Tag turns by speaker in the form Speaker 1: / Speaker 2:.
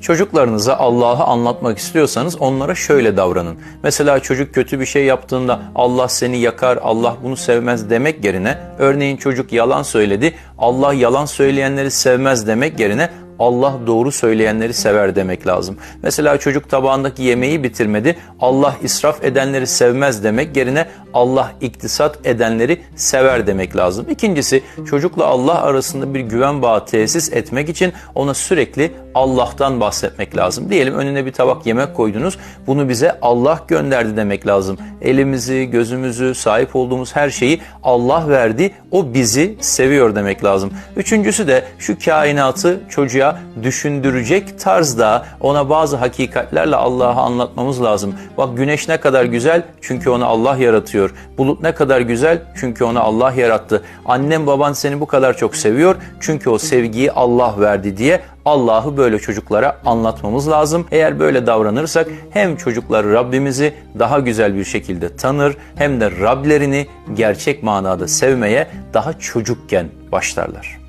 Speaker 1: Çocuklarınıza Allah'ı anlatmak istiyorsanız onlara şöyle davranın. Mesela çocuk kötü bir şey yaptığında Allah seni yakar, Allah bunu sevmez demek yerine örneğin çocuk yalan söyledi, Allah yalan söyleyenleri sevmez demek yerine Allah doğru söyleyenleri sever demek lazım. Mesela çocuk tabağındaki yemeği bitirmedi. Allah israf edenleri sevmez demek yerine Allah iktisat edenleri sever demek lazım. İkincisi çocukla Allah arasında bir güven bağı tesis etmek için ona sürekli Allah'tan bahsetmek lazım. Diyelim önüne bir tabak yemek koydunuz. Bunu bize Allah gönderdi demek lazım. Elimizi, gözümüzü, sahip olduğumuz her şeyi Allah verdi. O bizi seviyor demek lazım. Üçüncüsü de şu kainatı çocuğa düşündürecek tarzda ona bazı hakikatlerle Allah'ı anlatmamız lazım. Bak güneş ne kadar güzel çünkü onu Allah yaratıyor. Bulut ne kadar güzel çünkü onu Allah yarattı. Annem baban seni bu kadar çok seviyor çünkü o sevgiyi Allah verdi diye Allah'ı böyle çocuklara anlatmamız lazım. Eğer böyle davranırsak hem çocuklar Rabbimizi daha güzel bir şekilde tanır hem de Rablerini gerçek manada sevmeye daha çocukken başlarlar.